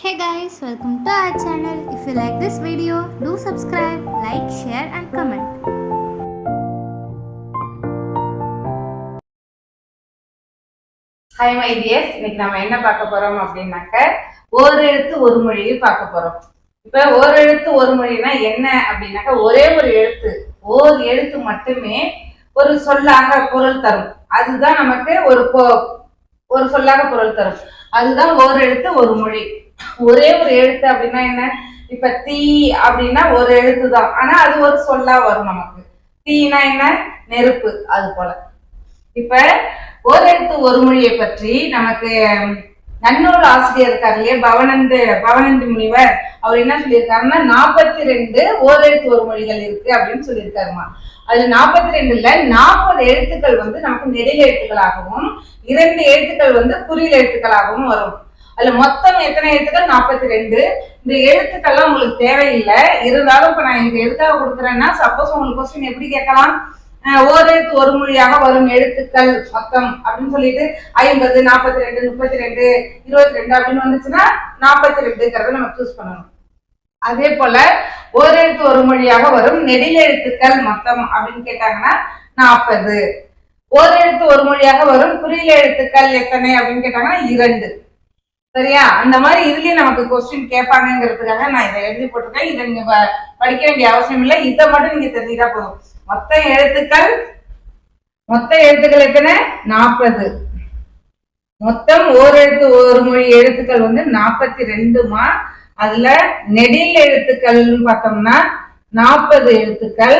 Hey guys welcome to our channel if you like this video do subscribe like share and comment hi my dears இன்னைக்கு நம்ம என்ன பார்க்க போறோம் அப்படின்னாக்க ஒரு எழுத்து ஒரு மொழியில் பார்க்க போறோம். இப்ப ஒரு எழுத்து ஒரு மொழினா என்ன அப்படின்னாக்க ஒரே ஒரு எழுத்து ஓர் எழுத்து மட்டுமே ஒரு சொல்லாக பொருள் தரும். அதுதான் நமக்கு ஒரு ஒரு சொல்லாக பொருள் தரும். அதுதான் ஒரு எழுத்து ஒரு மொழி. ஒரே ஒரு எழுத்து அப்படின்னா என்ன? இப்ப தீ அப்படின்னா ஒரு எழுத்து தான் ஆனா அது ஒரு சொல்லா வரும் நமக்கு. தீனா என்ன? நெருப்பு அது போல. இப்ப ஒரு எழுத்து ஒரு மொழியை பற்றி நமக்கு நன்னூல் ஆசிரியர் இருக்கார் இல்லையா? பவனந்து பவனந்தி முனிவர். அவர் என்ன சொல்லியிருக்காருன்னா நாற்பத்தி ரெண்டு ஓர் எழுத்து ஒரு மொழிகள் இருக்கு அப்படின்னு சொல்லியிருக்காருமா. அதுல நாற்பத்தி ரெண்டுல நாற்பது எழுத்துக்கள் வந்து நமக்கு நெடில் எழுத்துக்களாகவும் இரண்டு எழுத்துக்கள் வந்து குறியில் எழுத்துக்களாகவும் வரும். அதுல மொத்தம் எத்தனை எழுத்துக்கள்? நாற்பத்தி ரெண்டு இந்த எழுத்துக்கள்லாம் உங்களுக்கு தேவையில்லை. இருந்தாலும் இப்ப நான் இது எதுக்காக கொடுக்குறேன்னா சப்போஸ் உங்களுக்கு கொஸ்டின் எப்படி கேட்கலாம்? ஓரெழுத்து ஒரு மொழியாக வரும் எழுத்துக்கள் மொத்தம் அப்படின்னு சொல்லிட்டு ஐம்பது நாற்பத்தி ரெண்டு முப்பத்தி ரெண்டு இருபத்தி ரெண்டு அப்படின்னு வந்துச்சுன்னா நாற்பத்தி ரெண்டுங்கிறத நம்ம சூஸ் பண்ணணும். அதே போல ஓரெழுத்து ஒரு மொழியாக வரும் நெடில் எழுத்துக்கள் மொத்தம் அப்படின்னு கேட்டாங்கன்னா நாற்பது ஓரெழுத்து ஒரு மொழியாக வரும் குறியில் எழுத்துக்கள் எத்தனை அப்படின்னு கேட்டாங்கன்னா இரண்டு. சரியா? அந்த மாதிரி இதுலயே நமக்கு கொஸ்டின் கேட்பாங்கங்கிறதுக்காக நான் இதை எழுதி போட்டிருக்கேன். இதை நீங்க படிக்க வேண்டிய அவசியம் இல்லை. இதை மட்டும் நீங்க தெரிஞ்சுட்டா போதும். மொத்த எழுத்துக்கள் மொத்த எழுத்துக்கள் எத்தனை? நாற்பது. மொத்தம் ஓர் எழுத்து ஒரு மொழி எழுத்துக்கள் வந்து நாற்பத்தி ரெண்டுமா அதுல நெடில் எழுத்துக்கள்னு பார்த்தோம்னா நாற்பது எழுத்துக்கள்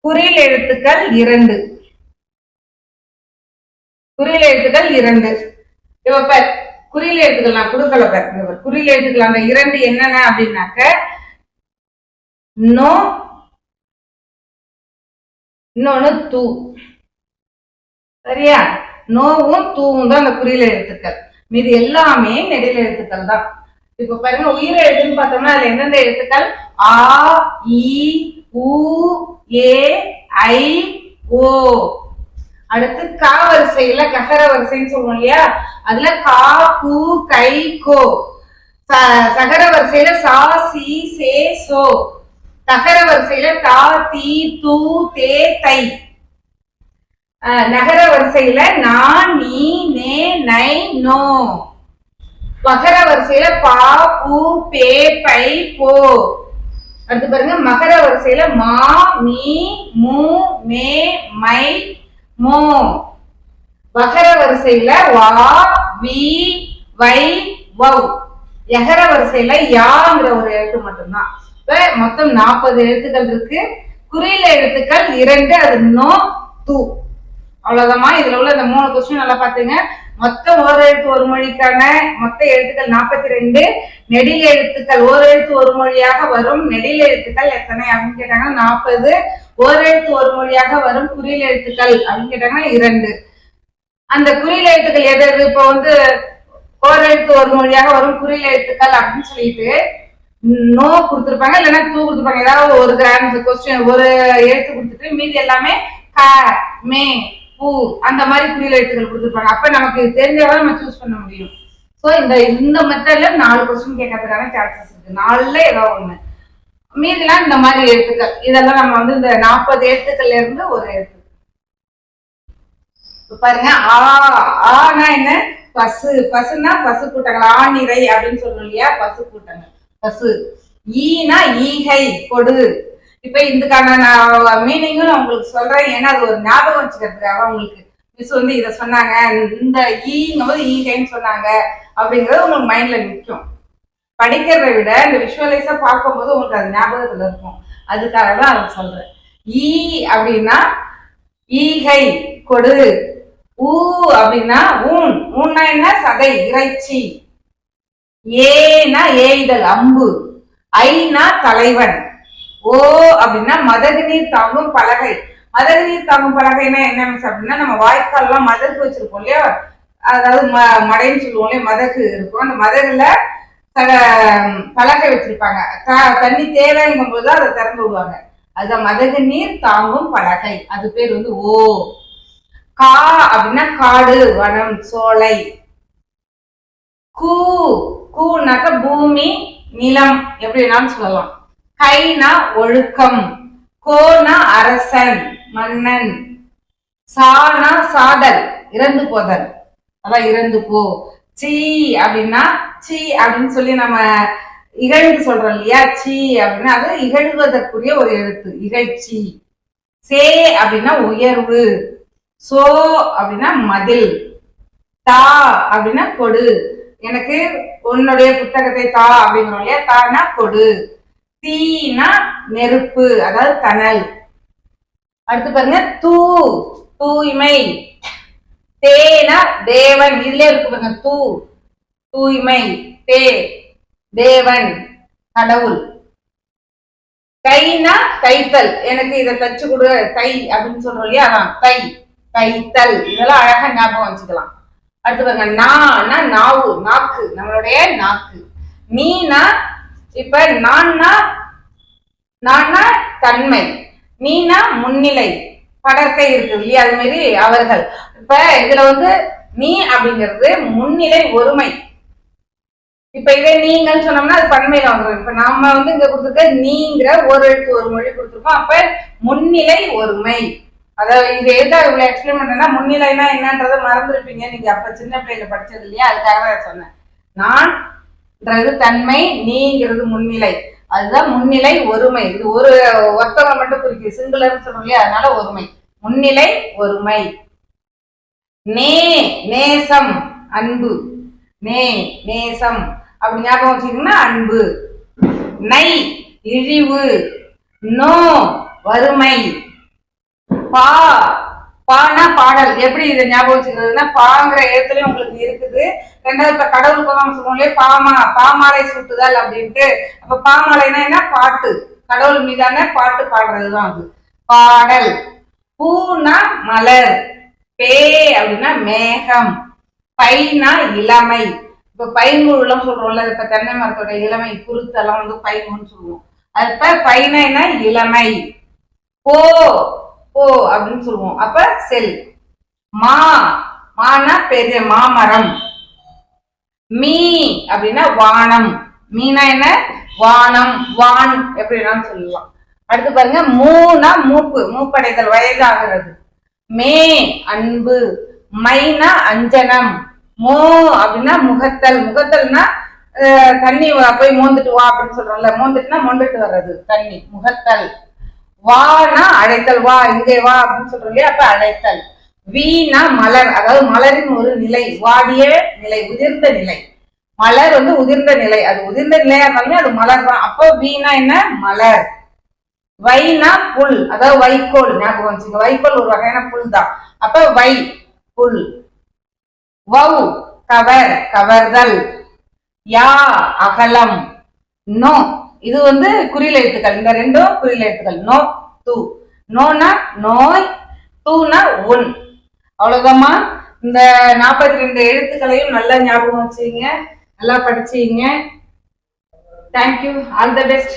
குறில் எழுத்துக்கள் இரண்டு. குறில் எழுத்துக்கள் இரண்டு. இப்ப பார், குறில் குடுக்கல நான் கொடுக்கல பார், அந்த இரண்டு என்னென்ன அப்படின்னாக்க நோ இன்னொன்னு தூ. சரியா? நோவும் தூவும் தான் அந்த குறியில எழுத்துக்கள். மீது எல்லாமே நெடில் எழுத்துக்கள் தான். இப்ப பாருங்க உயிர் எழுத்துன்னு பார்த்தோம்னா அதுல எந்தெந்த எழுத்துக்கள்? ஆ இ உ ஏ ஐ ஓ. அடுத்து கா வரிசையில ககர வரிசைன்னு சொல்லுவோம் இல்லையா? அதுல கா கு கை கோ. சகர வரிசையில சா சி சே சோ. தகர வரிசையில தா தி தூ தே. தை நகர வரிசையில நா நீ நே நை நோ. மகர வரிசையில பா பூ பே பை போ. அடுத்து பாருங்க மகர வரிசையில மா மீ மூ மே மை மோ. வகர வரிசையில வா வி வை வவ். எகர வரிசையில யாங்கிற ஒரு எழுத்து மட்டும்தான். இப்ப மொத்தம் நாற்பது எழுத்துக்கள் இருக்கு. குறியில எழுத்துக்கள் இரண்டு அது நோ தூ. அவ்வளவுதான். இதுல உள்ள இந்த மூணு கொஸ்டின் நல்லா பாத்துங்க மொத்தம் ஓர் எழுத்து ஒரு மொழிக்கான மொத்த எழுத்துக்கள் நாற்பத்தி ரெண்டு நெடில் எழுத்துக்கள் ஓர் எழுத்து ஒரு மொழியாக வரும். நெடில் எழுத்துக்கள் எத்தனை அப்படின்னு கேட்டாங்கன்னா நாற்பது. ஓர் எழுத்து ஒரு மொழியாக வரும். குறியில் எழுத்துக்கள் அப்படின்னு கேட்டாங்கன்னா இரண்டு. அந்த குறியில் எழுத்துக்கள் எது எது? இப்போ வந்து ஓர் எழுத்து ஒரு மொழியாக வரும். குறியில் எழுத்துக்கள் அப்படின்னு சொல்லிட்டு நோ கொடுத்துருப்பாங்க இல்லைன்னா தூ கொடுத்துருப்பாங்க. ஏதாவது ஒரு கிராம் கொஸ்டின் ஒரு எழுத்து கொடுத்துட்டு மீதி எல்லாமே க மே பூ அந்த மாதிரி குறியில் எழுத்துக்கள் கொடுத்துருப்பாங்க. அப்ப நமக்கு தெரிஞ்சவரை நம்ம சூஸ் பண்ண முடியும். ஸோ இந்த இந்த மெத்தட்ல நாலு கொஸ்டின் கேட்கறதுக்கான சான்சஸ் இருக்கு. நாலுல ஏதோ ஒண்ணு. மீதிலாம் இந்த மாதிரி எழுத்துக்கள். இதெல்லாம் நம்ம வந்து இந்த நாற்பது எழுத்துக்கள்ல இருந்து ஒரு எழுத்து. பாருங்க ஆ ஆனா என்ன? பசு. பசுனா பசு கூட்டங்கள் ஆணிரை அப்படின்னு சொல்லணும் இல்லையா? பசு. கூட்டங்கள் பசு ஈனா ஈகை கொடு இப்ப இதுக்கான நான் மீனிங்கும் நான் உங்களுக்கு சொல்றேன். ஏன்னா அது ஒரு ஞாபகம் வச்சுக்கிறதுக்காக உங்களுக்கு மிஸ் வந்து இதை சொன்னாங்க. இந்த ஈங்கும் போது ஈகைன்னு e சொன்னாங்க அப்படிங்கிறது உங்களுக்கு மைண்ட்ல நிற்கும் படிக்கிறதை விட இந்த விஷுவலைஸா பார்க்கும்போது உங்களுக்கு அது ஞாபகத்துல இருக்கும். அதுக்காக தான் அதை சொல்றேன். ஈ அப்படின்னா ஈகை கொடு. ஊ அப்படின்னா ஊன் ஊன்னா என்ன? சதை இறைச்சி. ஏனா ஏய்தல் அம்பு. ஐனா தலைவன். ஓ அப்படின்னா மதகு நீர் தாங்கும் பலகை. மதகு நீர் தாங்கும் பலகைனா என்ன அப்படின்னா நம்ம வாய்க்கால்லாம் மதகு வச்சிருக்கோம் இல்லையா? அதாவது ம மடைன்னு சொல்லுவோம் இல்லையா? மதகு இருக்கும். அந்த மதகுல பலகை வச்சிருப்பாங்க. த- தண்ணி தேவைங்கும் போது அதை திறந்து விடுவாங்க. அதுதான் மதகு நீர் தாங்கும் பலகை. அது பேர் வந்து ஓ. கா அப்படின்னா காடு வனம் சோலை. கூ கூனாக்க பூமி நிலம் எப்படி வேணாலும் சொல்லலாம். கைனா ஒழுக்கம் கோனா அரசன் மன்னன். சானா சாதல் இறந்து போதல். அதான் இறந்து போ. சீ அப்படின்னா சீ அப்படின்னு சொல்லி நம்ம இகழ்ந்து சொல்றோம் இல்லையா? சீ அப்படின்னா அது இகழ்வதற்குரிய ஒரு எழுத்து இகழ்ச்சி. சே அப்படின்னா உயர்வு. சோ அப்படின்னா மதில். தா அப்படின்னா கொடு. எனக்கு உன்னுடைய புத்தகத்தை தா அப்படிங்கிறோம் இல்லையா? தானா கொடு. தீனா நெருப்பு அதாவது கனல். அடுத்து பாருங்க தூ தூய்மை. தேனா தேவன். இதுல இருக்கு பாருங்க தூ தூய்மை. தே தேவன் கடவுள். கைனா தைத்தல் எனக்கு இதை தச்சு கொடு தை அப்படின்னு சொல்றோம் இல்லையா? அதான் தை தைத்தல் இதெல்லாம் அழகா ஞாபகம் வச்சுக்கலாம். அடுத்து பாருங்க நானா நாவு நாக்கு. நம்மளுடைய நாக்கு. நீனா இப்ப நான்னா நான்னா தன்மை நீனா முன்னிலை. படற்கை இருக்குது இல்லையா? அது மாதிரி அவர்கள். இப்ப இதுல வந்து நீ அப்படிங்கிறது முன்னிலை ஒருமை. இப்ப இதே நீங்கள் சொன்னோம்னா அது பன்மையில வந்துடும் இப்ப நாம வந்து இங்க கொடுத்துருக்க நீங்கிற ஒரு எழுத்து ஒரு மொழி கொடுத்துருக்கோம். அப்ப முன்னிலை ஒருமை. அதாவது இது எதா இவ்வளவு எக்ஸ்பிளைன் பண்றேன்னா முன்னிலைனா என்னன்றதை மறந்துருப்பீங்க. நீங்க அப்ப சின்ன பிள்ளையில படிச்சது இல்லையா? அதுக்காக தான் சொன்னேன். ஒருமைன்றது தன்மை நீங்கிறது முன்னிலை. அதுதான் முன்னிலை ஒருமை. இது ஒரு ஒருத்தவங்க மட்டும் குறிக்குது. சிங்குலர்னு சொல்றோம் இல்லையா? அதனால ஒருமை. முன்னிலை ஒருமை. நே நேசம் அன்பு. நே நேசம். அப்படி ஞாபகம் வச்சுக்கணும்னா அன்பு. நை இழிவு. நோ வறுமை. பா பானா பாடல். எப்படி இதை ஞாபகம் வச்சுக்கிறதுனா பாங்கிற இடத்துலயும் உங்களுக்கு இருக்குது. ரெண்டாவது இப்ப கடவுளுக்கு நம்ம சொல்லுவோம் இல்லையா? பாமா பாமாலை சுட்டுதல் அப்படின்ட்டு. அப்ப பாமாலைனா என்ன? பாட்டு. கடவுள் மீதான பாட்டு பாடுறதுதான் அது. பாடல். பூனா மலர். பே அப்படின்னா மேகம். பைனா இளமை. இப்ப பைங்குழுலாம் சொல்றோம்ல இப்ப தென்னை மரத்தோட இளமை குருத்தெல்லாம் வந்து பைங்குன்னு சொல்லுவோம். அது இப்ப பைனா என்ன? இளமை. போ. ஓ அப்படின்னு சொல்லுவோம். அப்ப செல். மா. மானா பெரிய மாமரம். மீ அப்படின்னா வானம். மீனா என்ன? வானம் வான் எப்படின்னா சொல்லலாம். அடுத்து பாருங்க மூனா மூப்பு மூப்படைதல் வயதாகிறது. மே அன்பு. மைனா அஞ்சனம். மோ அப்படின்னா முகத்தல். முகத்தல்னா தண்ணி போய் மோந்துட்டு வா அப்படின்னு சொல்றோம்ல மோந்துட்டுனா மொண்டுட்டு வர்றது தண்ணி முகத்தல். வானா அழைத்தல் வா இங்கே வா அப்படின்னு சொல்றோம் இல்லையா? அப்ப அழைத்தல். வீணா மலர் அதாவது மலரின் ஒரு நிலை வாடிய நிலை உதிர்ந்த நிலை. மலர் வந்து உதிர்ந்த நிலை. அது உதிர்ந்த நிலையா இருந்தாலுமே அது மலர் தான். அப்போ வீணா என்ன? மலர். வைனா புல் அதாவது வைக்கோல். ஞாபகம் வச்சுங்க வைக்கோல் ஒரு வகையான புல் தான். அப்ப வை புல். வௌ கவர் கவர்தல். யா அகலம். நோ இது வந்து குறியில எழுத்துக்கள். இந்த ரெண்டும் குறியில எழுத்துக்கள். நோ தூ. நோனா நோய் தூனா உன். அவ்வளவுதாம்மா. இந்த நாற்பத்தி ரெண்டு எழுத்துக்களையும் நல்லா ஞாபகம் வச்சுங்க நல்லா படிச்சீங்க தேங்க்யூ ஆல் த பெஸ்ட்